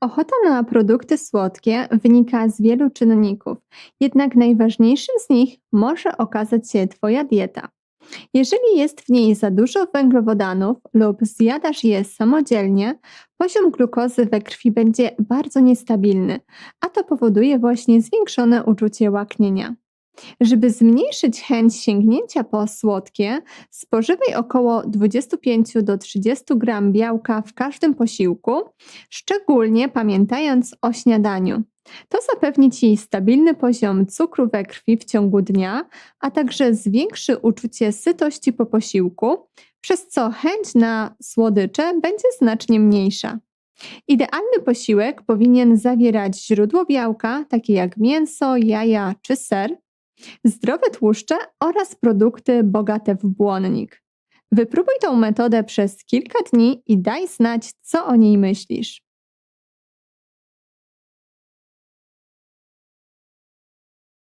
Ochota na produkty słodkie wynika z wielu czynników, jednak najważniejszym z nich może okazać się Twoja dieta. Jeżeli jest w niej za dużo węglowodanów lub zjadasz je samodzielnie, poziom glukozy we krwi będzie bardzo niestabilny, a to powoduje właśnie zwiększone uczucie łaknienia. Żeby zmniejszyć chęć sięgnięcia po słodkie, spożywaj około 25 do 30 gram białka w każdym posiłku, szczególnie pamiętając o śniadaniu. To zapewni Ci stabilny poziom cukru we krwi w ciągu dnia, a także zwiększy uczucie sytości po posiłku, przez co chęć na słodycze będzie znacznie mniejsza. Idealny posiłek powinien zawierać źródło białka, takie jak mięso, jaja czy ser, zdrowe tłuszcze oraz produkty bogate w błonnik. Wypróbuj tą metodę przez kilka dni i daj znać, co o niej myślisz.